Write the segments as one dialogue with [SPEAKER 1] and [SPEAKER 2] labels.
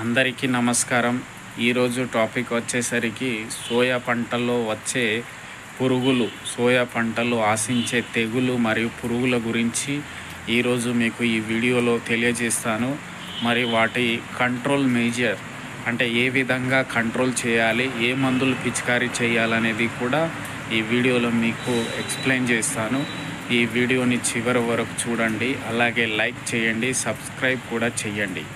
[SPEAKER 1] అందరికీ నమస్కారం. ఈరోజు టాపిక్ వచ్చేసరికి సోయా పంటల్లో వచ్చే పురుగులు సోయా పంటలు ఆశించే తెగులు మరియు పురుగుల గురించి ఈరోజు మీకు ఈ వీడియోలో తెలియజేస్తాను. మరి వాటి కంట్రోల్ మేజర్ అంటే ఏ విధంగా కంట్రోల్ చేయాలి ఏ మందులు పిచికారీ చేయాలనేది కూడా ఈ వీడియోలో మీకు ఎక్స్ప్లెయిన్ చేస్తాను. ఈ వీడియోని చివరి వరకు చూడండి. అలాగే లైక్ చేయండి సబ్స్క్రైబ్ కూడా చేయండి.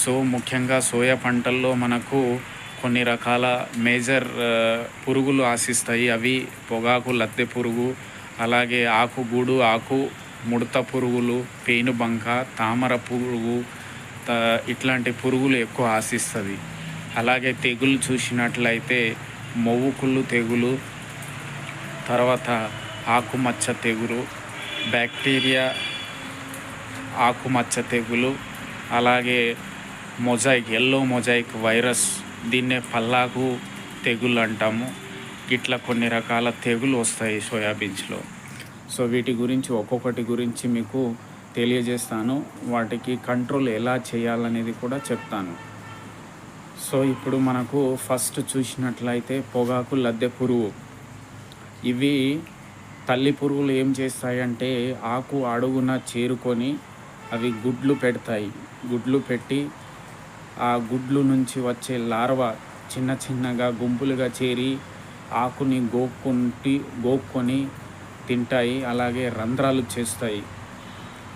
[SPEAKER 1] సో ముఖ్యంగా సోయా పంటల్లో మనకు కొన్ని రకాల మేజర్ పురుగులు ఆశిస్తాయి. అవి పొగాకు లద్దె పురుగు అలాగే ఆకు గూడు ఆకు ముడత పురుగులు పేనుబంక తామర పురుగు త- ఇట్లాంటి పురుగులు ఎక్కువ ఆశిస్తుంది. అలాగే తెగులు చూసినట్లయితే మొవ్వుకుళ్ళు తెగులు తర్వాత ఆకుమచ్చ తెగులు బ్యాక్టీరియా ఆకుమచ్చ తెగులు అలాగే మొజాయిక్ ఎల్లో మొజాయిక్ వైరస్ దీన్నే పల్లాకు తెగులు అంటాము. ఇట్లా కొన్ని రకాల తెగులు వస్తాయి సోయాబీన్స్లో. సో వీటి గురించి ఒక్కొక్కటి గురించి మీకు తెలియజేస్తాను. వాటికి కంట్రోల్ ఎలా చేయాలనేది కూడా చెప్తాను. సో ఇప్పుడు మనకు ఫస్ట్ చూసినట్లయితే పొగాకు లద్దె పురుగు. ఇవి తల్లి పురుగులు ఏం చేస్తాయంటే ఆకు అడుగున చేరుకొని అవి గుడ్లు పెడతాయి. గుడ్లు పెట్టి ఆ గుడ్లు నుంచి వచ్చే లార్వా చిన్న చిన్నగా గుంపులుగా చేరి ఆకుని గోక్కుంటి గోక్కొని తింటాయి. అలాగే రంధ్రాలు చేస్తాయి.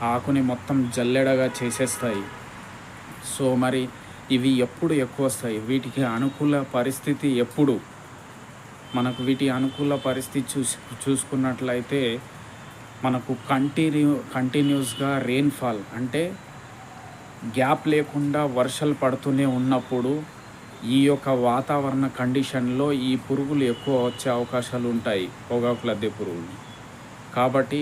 [SPEAKER 1] ఆకుని మొత్తం జల్లెడగా చేసేస్తాయి. సో మరి ఇవి ఎప్పుడు ఎక్కువ వస్తాయి? వీటికి అనుకూల పరిస్థితి ఎప్పుడు? మనకు వీటి అనుకూల పరిస్థితి చూసి చూసుకున్నట్లయితే మనకు కంటిన్యూ కంటిన్యూస్గా రెయిన్ఫాల్ అంటే గ్యాప్ లేకుండా వర్షాలు పడుతూనే ఉన్నప్పుడు ఈ యొక్క వాతావరణ కండిషన్లో ఈ పురుగులు ఎక్కువ వచ్చే అవకాశాలు ఉంటాయి పొగాకు లద్దె పురుగులు. కాబట్టి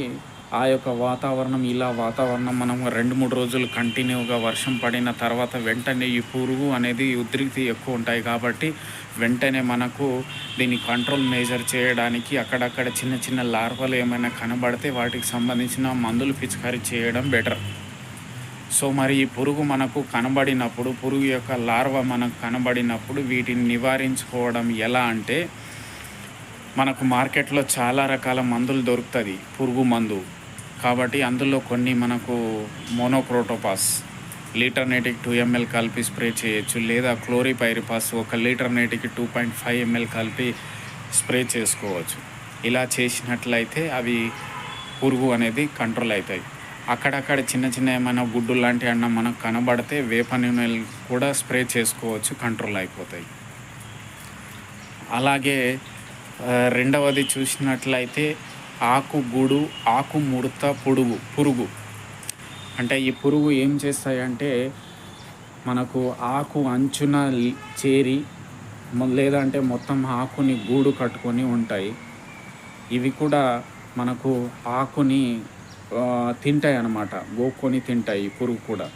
[SPEAKER 1] ఆ యొక్క వాతావరణం ఇలా వాతావరణం మనం రెండు మూడు రోజులు కంటిన్యూగా వర్షం పడిన తర్వాత వెంటనే ఈ పురుగు అనేది ఉద్రిక్తి ఎక్కువ ఉంటాయి కాబట్టి వెంటనే మనకు దీన్ని కంట్రోల్ మేజర్ చేయడానికి అక్కడక్కడ చిన్న చిన్న లార్వలు ఏమైనా కనబడితే వాటికి సంబంధించిన మందులు పిచికారీ చేయడం బెటర్. సో మరి ఈ పురుగు మనకు కనబడినప్పుడు పురుగు యొక్క లార్వా మనకు కనబడినప్పుడు వీటిని నివారించుకోవడం ఎలా అంటే మనకు మార్కెట్లో చాలా రకాల మందులు దొరుకుతుంది పురుగు మందు. కాబట్టి అందులో కొన్ని మనకు మోనోక్రోటోపాస్ లీటర్ నేటికి టూ ఎంఎల్ కలిపి స్ప్రే చేయొచ్చు లేదా క్లోరిపైరిపాస్ ఒక లీటర్ నేటికి టూ పాయింట్ ఫైవ్ ఎంఎల్ కలిపి స్ప్రే చేసుకోవచ్చు. ఇలా చేసినట్లయితే అవి పురుగు అనేది కంట్రోల్ అవుతాయి. అక్కడక్కడ చిన్న చిన్న ఏమైనా గుడ్డు లాంటివి అన్న మనకు కనబడితే వేప నూనెలు కూడా స్ప్రే చేసుకోవచ్చు కంట్రోల్ అయిపోతాయి. అలాగే రెండవది చూసినట్లయితే ఆకు గూడు ఆకు ముడత పురుగు పురుగు. అంటే ఈ పురుగు ఏం చేస్తాయంటే మనకు ఆకు అంచున చేరి లేదంటే మొత్తం ఆకుని గూడు కట్టుకొని ఉంటాయి. ఇవి కూడా మనకు ఆకుని తింటాయి అన్నమాట. గోక్కొని తింటాయి ఈ పురుగు కూడా.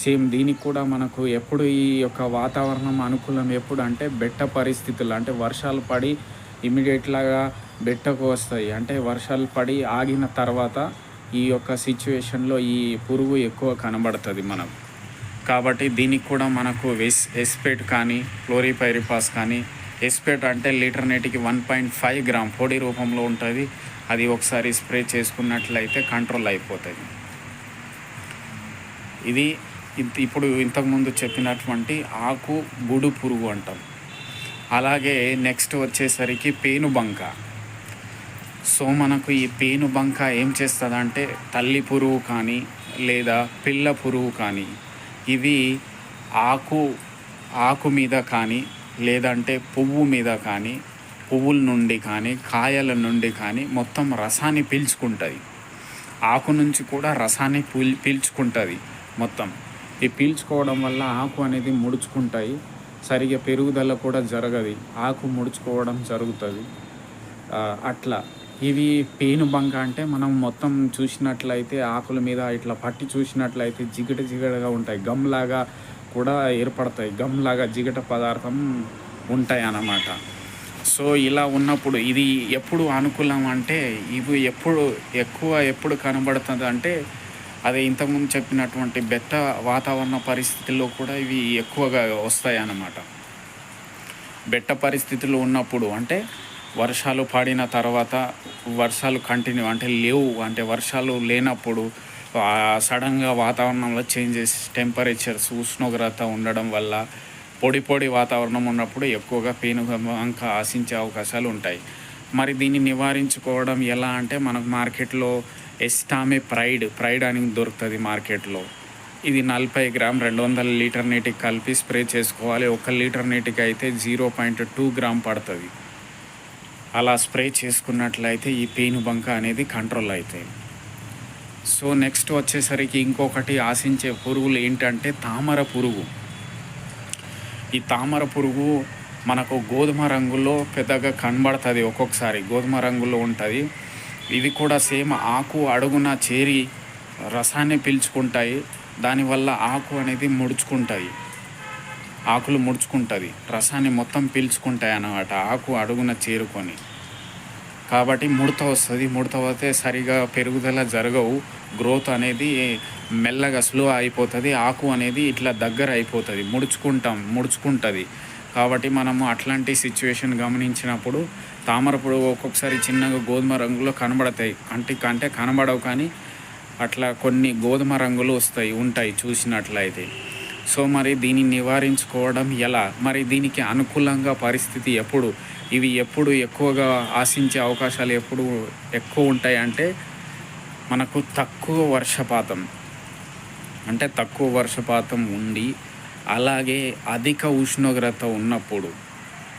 [SPEAKER 1] సేమ్ దీనికి కూడా మనకు ఎప్పుడు ఈ యొక్క వాతావరణం అనుకూలం ఎప్పుడు అంటే బెట్ట పరిస్థితులు అంటే వర్షాలు పడి ఇమీడియట్లాగా బెట్టకు వస్తాయి. అంటే వర్షాలు పడి ఆగిన తర్వాత ఈ యొక్క సిచ్యువేషన్లో ఈ పురుగు ఎక్కువ కనబడుతుంది మనకు కాబట్టి దీనికి కూడా మనకు వెస్ ఎస్పేట్ కానీ క్లోరిపైరిపాస్ కానీ ఎస్పేట్ అంటే లీటర్ నేటికి వన్ పాయింట్ ఫైవ్ గ్రామ్ పొడి రూపంలో ఉంటుంది. అది ఒకసారి స్ప్రే చేసుకున్నట్లయితే కంట్రోల్ అయిపోతుంది ఇది ఇప్పుడు ఇంతకుముందు చెప్పినటువంటి ఆకు గుడు పురుగు అంటాం. అలాగే నెక్స్ట్ వచ్చేసరికి పేనుబంక సో మనకు ఈ పేనుబంక ఏం చేస్తుందంటే తల్లి పురుగు కానీ లేదా పిల్ల పురుగు కానీ ఇవి ఆకు ఆకు మీద కానీ లేదంటే పువ్వు మీద కానీ పువ్వుల నుండి కానీ కాయల నుండి కానీ మొత్తం రసాన్ని పీల్చుకుంటుంది. ఆకు నుంచి కూడా రసాన్ని పీల్ పీల్చుకుంటుంది మొత్తం. ఈ పీల్చుకోవడం వల్ల ఆకు అనేది ముడుచుకుంటాయి. సరిగా పెరుగుదల కూడా జరగదు. ఆకు ముడుచుకోవడం జరుగుతుంది. అట్లా. ఇవి పేను బంక అంటే మనం మొత్తం చూసినట్లయితే ఆకుల మీద ఇట్లా పట్టి చూసినట్లయితే జిగట జిగటగా ఉంటాయి. గమ్లాగా కూడా ఏర్పడతాయి. గమ్లాగా జిగట పదార్థం ఉంటాయి అన్నమాట సో ఇలా ఉన్నప్పుడు ఇది ఎప్పుడు అనుకూలం అంటే ఇవి ఎప్పుడు ఎక్కువ ఎప్పుడు కనబడుతుంది అంటే అదే ఇంతకుముందు చెప్పినటువంటి బెట్ట వాతావరణ పరిస్థితుల్లో కూడా ఇవి ఎక్కువగా వస్తాయి అన్నమాట బెట్ట పరిస్థితులు ఉన్నప్పుడు అంటే వర్షాలు పడిన తర్వాత వర్షాలు కంటిన్యూ అంటే లేవు అంటే వర్షాలు లేనప్పుడు సడన్గా వాతావరణంలో చేంజెస్ టెంపరేచర్స్ ఉష్ణోగ్రత ఉండడం వల్ల పొడి పొడి వాతావరణం ఉన్నప్పుడు ఎక్కువగా పేనుబంక ఆశించే అవకాశాలు ఉంటాయి. మరి దీన్ని నివారించుకోవడం ఎలా అంటే మనకు మార్కెట్లో ఎస్టామే ప్రైడ్ ప్రైడ్ అని దొరుకుతుంది మార్కెట్లో. ఇది నలభై గ్రామ్ రెండు వందల లీటర్ నీటికి కలిపి స్ప్రే చేసుకోవాలి. ఒక లీటర్ నీటికి అయితే జీరో పాయింట్ టూ గ్రామ్ పడుతుంది. అలా స్ప్రే చేసుకున్నట్లయితే ఈ పేను బంక అనేది కంట్రోల్ అవుతాయి. సో నెక్స్ట్ వచ్చేసరికి ఇంకొకటి ఆశించే పురుగులు ఏంటంటే తామర పురుగు. ఈ తామర పురుగు మనకు గోధుమ రంగులో పెద్దగా కనబడుతుంది ఒక్కొక్కసారి. గోధుమ రంగులో ఉంటుంది. ఇవి కూడా సేమ్ ఆకు అడుగున చేరి రసాన్ని పీల్చుకుంటాయి. దానివల్ల ఆకు అనేది ముడుచుకుంటాయి. ఆకులు ముడుచుకుంటుంది. రసాన్ని మొత్తం పీల్చుకుంటాయి అన్నమాట. ఆకు అడుగున చేరుకొని. కాబట్టి ముడత వస్తుంది. ముడత వస్తే సరిగా పెరుగుదల జరగవు. గ్రోత్ అనేది మెల్లగా స్లో అయిపోతుంది. ఆకు అనేది ఇట్లా దగ్గర అయిపోతుంది. ముడుచుకుంటాం ముడుచుకుంటుంది. కాబట్టి మనము అట్లాంటి సిచ్యువేషన్ గమనించినప్పుడు తామర ఒక్కొక్కసారి చిన్నగా గోధుమ రంగులో కనబడతాయి. అంటే కంటే కనబడవు కానీ అట్లా కొన్ని గోధుమ రంగులు వస్తాయి ఉంటాయి చూసినట్లయితే. సో మరి దీన్ని నివారించుకోవడం ఎలా? మరి దీనికి అనుకూలంగా పరిస్థితి ఎప్పుడు? ఇవి ఎప్పుడు ఎక్కువగా ఆశించే అవకాశాలు ఎప్పుడు ఎక్కువ ఉంటాయి అంటే మనకు తక్కువ వర్షపాతం. అంటే తక్కువ వర్షపాతం ఉండి అలాగే అధిక ఉష్ణోగ్రత ఉన్నప్పుడు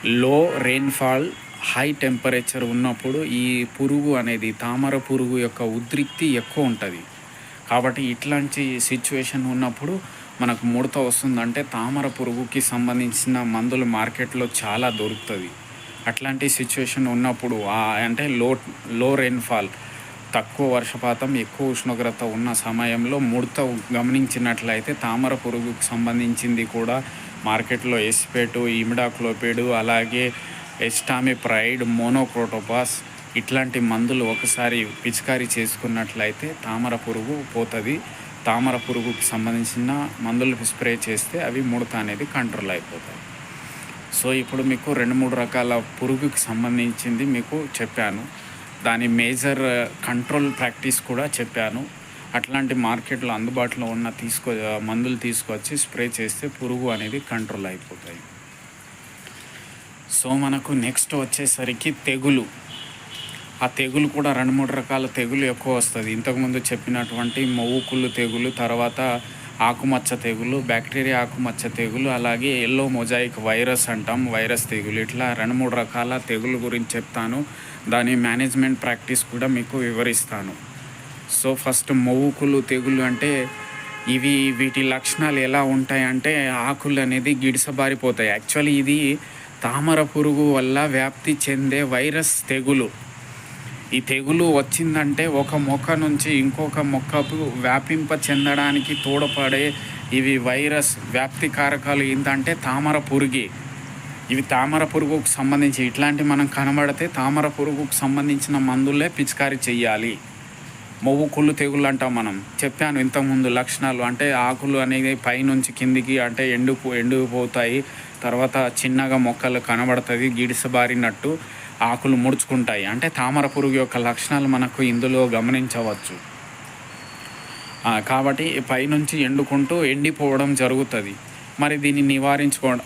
[SPEAKER 1] లో రెయిన్ఫాల్ హై టెంపరేచర్ ఉన్నప్పుడు ఈ పురుగు అనేది తామర పురుగు యొక్క ఉద్రిక్తి ఎక్కువ ఉంటుంది. కాబట్టి ఇట్లాంటి సిచ్యువేషన్ ఉన్నప్పుడు మనకు ముడత వస్తుందంటే తామర పురుగుకి సంబంధించిన మందులు మార్కెట్లో చాలా దొరుకుతుంది. అట్లాంటి సిచ్యువేషన్ ఉన్నప్పుడు అంటే లో లో రెయిన్ఫాల్ తక్కువ వర్షపాతం ఎక్కువ ఉష్ణోగ్రత ఉన్న సమయంలో ముడత గమనించినట్లయితే తామర పురుగుకు సంబంధించింది కూడా మార్కెట్లో ఎస్పేటు ఇమిడాక్లోపేడు అలాగే ఎస్టామి ప్రైడ్ మోనోక్రోటోపాస్ ఇట్లాంటి మందులు ఒకసారి పిచికారీ చేసుకున్నట్లయితే తామర పురుగు పోతుంది. తామర పురుగుకి సంబంధించిన మందులు స్ప్రే చేస్తే అవి ముడత అనేది కంట్రోల్ అయిపోతాయి. సో ఇప్పుడు మీకు రెండు మూడు రకాల పురుగుకి సంబంధించింది మీకు చెప్పాను. దాని మేజర్ కంట్రోల్ ప్రాక్టీస్ కూడా చెప్పాను. అట్లాంటి మార్కెట్లో అందుబాటులో ఉన్న తీసుకో మందులు తీసుకొచ్చి స్ప్రే చేస్తే పురుగు అనేది కంట్రోల్ అయిపోతాయి. సో మనకు నెక్స్ట్ వచ్చేసరికి తెగులు. ఆ తెగులు కూడా రెండు మూడు రకాల తెగులు ఎక్కువ వస్తుంది. ఇంతకుముందు చెప్పినటువంటి మొవ్వుకుళ్ళు తెగులు తర్వాత ఆకుమచ్చ తెగులు బ్యాక్టీరియా ఆకుమచ్చ తెగులు అలాగే ఎల్లో మొజాయిక్ వైరస్ అంటాం వైరస్ తెగులు. ఇట్లా రెండు మూడు రకాల తెగులు గురించి చెప్తాను. దాని మేనేజ్మెంట్ ప్రాక్టీస్ కూడా మీకు వివరిస్తాను. సో ఫస్ట్ మొవ్వుకులు తెగులు అంటే ఇవి వీటి లక్షణాలు ఎలా ఉంటాయంటే ఆకులు అనేది గిడిసబారిపోతాయి. యాక్చువల్లీ ఇది తామర పురుగు వల్ల వ్యాప్తి చెందే వైరస్ తెగులు. ఈ తెగులు వచ్చిందంటే ఒక మొక్క నుంచి ఇంకొక మొక్కకు వ్యాపింప చెందడానికి తోడ్పడే ఇవి వైరస్ వ్యాప్తి కారకాలు ఏంటంటే తామర పురుగి. ఇవి తామర పురుగుకు సంబంధించి ఇట్లాంటి మనం కనబడితే తామర పురుగుకు సంబంధించిన మందులే పిచికారీ చేయాలి మొవ్వు కుళ్ళు తెగులు అంటాం మనం. చెప్పాను ఇంతకుముందు లక్షణాలు అంటే ఆకులు అనేది పైనుంచి కిందికి అంటే ఎండు ఎండిపోతాయి తర్వాత చిన్నగా మొక్కలు కనబడుతుంది గిడిసబారినట్టు. ఆకులు ముడుచుకుంటాయి. అంటే తామర పురుగు యొక్క లక్షణాలు మనకు ఇందులో గమనించవచ్చు. కాబట్టి పైనుంచి ఎండుకుంటూ ఎండిపోవడం జరుగుతుంది. మరి దీన్ని నివారించుకోవడం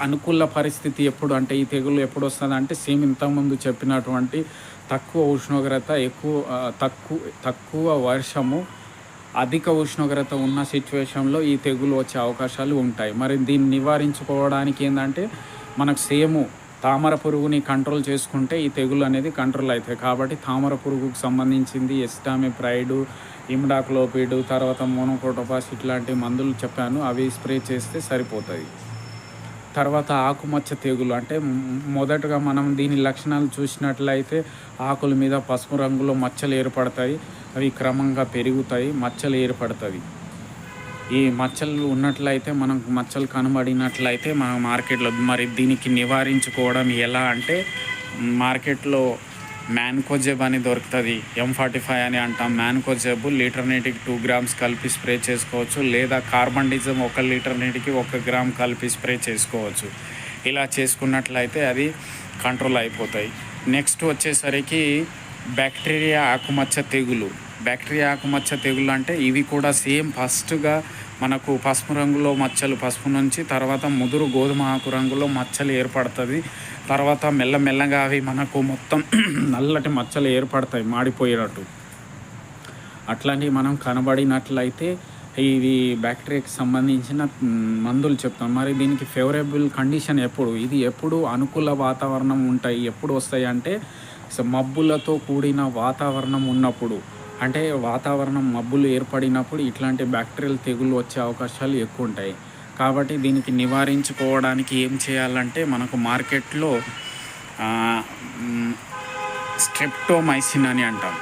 [SPEAKER 1] అనుకూల పరిస్థితి ఎప్పుడు అంటే ఈ తెగులు ఎప్పుడు వస్తుంది అంటే సేమ్ ఇంతకుముందు చెప్పినటువంటి తక్కువ ఉష్ణోగ్రత ఎక్కువ తక్కువ తక్కువ వర్షము అధిక ఉష్ణోగ్రత ఉన్న సిచ్యువేషన్లో ఈ తెగులు వచ్చే అవకాశాలు ఉంటాయి. మరి దీన్ని నివారించుకోవడానికి ఏంటంటే మనకు సేము తామర పురుగుని కంట్రోల్ చేసుకుంటే ఈ తెగులు అనేది కంట్రోల్ అవుతాయి కాబట్టి తామర పురుగుకు సంబంధించింది ఎస్టామి ప్రైడు ఇమ్డాక్లోపిడ్ తర్వాత మోనోకోటోపాస్ ఇట్లాంటి మందులు చెప్పాను. అవి స్ప్రే చేస్తే సరిపోతుంది తర్వాత ఆకుమచ్చ తెగులు. అంటే మొదటగా మనం దీని లక్షణాలు చూసినట్లయితే ఆకుల మీద పసుపు రంగులో మచ్చలు ఏర్పడతాయి. అవి క్రమంగా పెరుగుతాయి మచ్చలు ఏర్పడతాయి. ఈ మచ్చలు ఉన్నట్లయితే మనకు మచ్చలు కనబడినట్లయితే మన మార్కెట్లో మరి దీనికి నివారించుకోవడం ఎలా అంటే మార్కెట్లో మ్యాన్కోజెబ్ అని దొరుకుతుంది. ఎం ఫార్టీ ఫైవ్ అని అంటాం. మ్యాన్కోజెబ్ లీటర్ నీటికి టూ గ్రామ్స్ కలిపి స్ప్రే చేసుకోవచ్చు. లేదా కార్బన్ ఒక లీటర్ నీటికి ఒక గ్రామ్ కలిపి స్ప్రే చేసుకోవచ్చు. ఇలా చేసుకున్నట్లయితే అది కంట్రోల్ అయిపోతాయి. నెక్స్ట్ వచ్చేసరికి బ్యాక్టీరియా ఆకుమచ్చ తెగులు. బ్యాక్టీరియా ఆకుమచ్చ తెగులు అంటే ఇవి కూడా సేమ్ ఫస్ట్గా మనకు పసుపు రంగులో మచ్చలు పసుపు నుంచి తర్వాత ముదురు గోధుమ ఆకు రంగులో మచ్చలు ఏర్పడుతుంది. తర్వాత మెల్లమెల్లగా అవి మనకు మొత్తం నల్లటి మచ్చలు ఏర్పడతాయి మాడిపోయేటట్టు. అట్లాంటివి మనం కనబడినట్లయితే ఇది బ్యాక్టీరియాకి సంబంధించిన మందులు చెప్తాం. మరి దీనికి ఫేవరబుల్ కండిషన్ ఎప్పుడు? ఇది ఎప్పుడు అనుకూల వాతావరణం ఉంటాయి ఎప్పుడు వస్తాయి అంటే మబ్బులతో కూడిన వాతావరణం ఉన్నప్పుడు. అంటే వాతావరణం మబ్బులు ఏర్పడినప్పుడు ఇట్లాంటి బ్యాక్టీరియల్ తెగులు వచ్చే అవకాశాలు ఎక్కువ ఉంటాయి కాబట్టి దీనికి నివారించుకోవడానికి ఏం చేయాలంటే మనకు మార్కెట్లో స్ట్రెప్టోమైసిన్ అని అంటాం.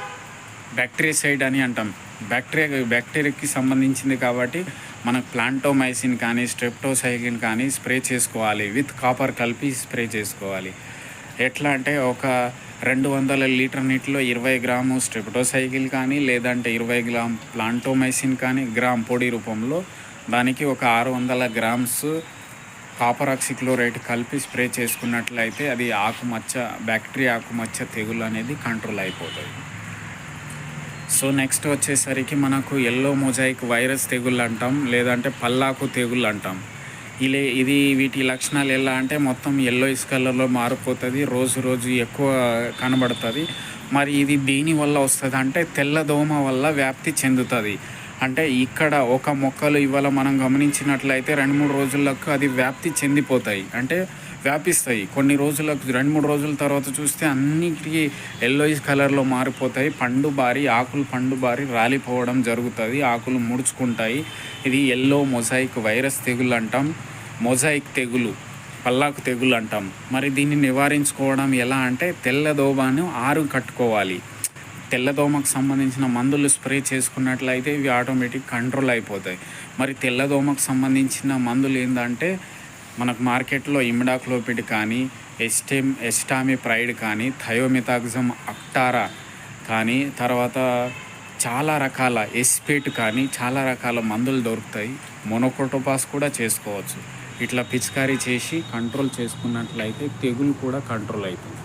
[SPEAKER 1] బ్యాక్టీరియసైడ్ అని అంటాం. బ్యాక్టీరియా బ్యాక్టీరియాకి సంబంధించింది కాబట్టి మనకు ప్లాంటోమైసిన్ కానీ స్ట్రెప్టోసైకిన్ కానీ స్ప్రే చేసుకోవాలి. విత్ కాపర్ కలిపి స్ప్రే చేసుకోవాలి. ఎట్లా అంటే ఒక రెండు వందల లీటర్ నీటిలో ఇరవై గ్రాము స్ట్రెప్టోసైకిల్ కానీ లేదంటే ఇరవై గ్రామ్ ప్లాంటోమైసిన్ కానీ గ్రామ్ పొడి రూపంలో దానికి ఒక ఆరు వందల గ్రామ్స్ కాపర్ ఆక్సిక్లోరైడ్ కలిపి స్ప్రే చేసుకున్నట్లయితే అది ఆకుమచ్చ బ్యాక్టీరియా ఆకుమచ్చ తెగులు అనేది కంట్రోల్ అయిపోతుంది. సో నెక్స్ట్ వచ్చేసరికి మనకు ఎల్లో మొజాయిక్ వైరస్ తెగుళ్ళు అంటాం లేదంటే పల్లాకు తెగుళ్ళు అంటాం. ఇలా ఇది వీటి లక్షణాలు ఎలా అంటే మొత్తం ఎల్లోయిస్ కలర్లో మారిపోతుంది రోజు రోజు ఎక్కువ కనబడుతుంది. మరి ఇది దేని వల్ల వస్తుంది అంటే తెల్లదోమ వల్ల వ్యాప్తి చెందుతుంది. అంటే ఇక్కడ ఒక మొక్కలు ఇవాళ మనం గమనించినట్లయితే రెండు మూడు రోజులకు అది వ్యాప్తి చెందిపోతాయి. అంటే వ్యాపిస్తాయి. కొన్ని రోజులకు రెండు మూడు రోజుల తర్వాత చూస్తే అన్నిటికీ ఎల్లోయిస్ కలర్లో మారిపోతాయి. పండు బారి ఆకులు పండు బారి రాలిపోవడం జరుగుతుంది. ఆకులు ముడుచుకుంటాయి. ఇది ఎల్లో మొజాయిక్ వైరస్ తెగులు అంటాం మొజాయిక్ తెగులు పల్లాకు తెగులు అంటాం మరి దీన్ని నివారించుకోవడం ఎలా అంటే తెల్లదోమను ఆరు కట్టుకోవాలి. తెల్లదోమకు సంబంధించిన మందులు స్ప్రే చేసుకున్నట్లయితే ఇవి ఆటోమేటిక్ కంట్రోల్ అయిపోతాయి. మరి తెల్లదోమకు సంబంధించిన మందులు ఏంటంటే మనకు మార్కెట్లో ఇమిడాక్లోపిడ్ కానీ ఎస్టెమ్ ఎస్టామి ప్రైడ్ కానీ థయోమితాగ్జమ్ అక్టారా కానీ తర్వాత చాలా రకాల ఎస్పేట్ కానీ చాలా రకాల మందులు దొరుకుతాయి. మొనోకోటోపాస్ కూడా చేసుకోవచ్చు. ఇట్లా పిచికారీ చేసి కంట్రోల్ చేసుకున్నట్లయితే తెగులు కూడా కంట్రోల్ అవుతుంది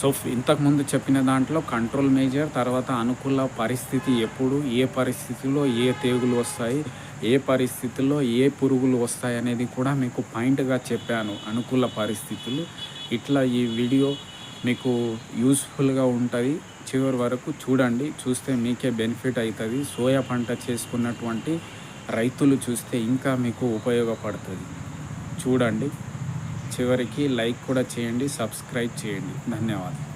[SPEAKER 1] సో ఇంతకుముందు చెప్పిన దాంట్లో కంట్రోల్ మేజర్ తర్వాత అనుకూల పరిస్థితి ఎప్పుడు ఏ పరిస్థితిలో ఏ తెగులు వస్తాయి ఏ పరిస్థితుల్లో ఏ పురుగులు వస్తాయి అనేది కూడా మీకు పాయింట్గా చెప్పాను. అనుకూల పరిస్థితులు. ఇట్లా ఈ వీడియో మీకు యూస్ఫుల్గా ఉంటుంది. చివరి వరకు చూడండి. చూస్తే మీకే బెనిఫిట్ అవుతుంది సోయా పంట చేసుకున్నటువంటి రైతులు చూస్తే ఇంకా మీకు ఉపయోగపడుతుంది. చూడండి. చివరికి లైక్ కూడా చేయండి. సబ్స్క్రైబ్ చేయండి. ధన్యవాదాలు.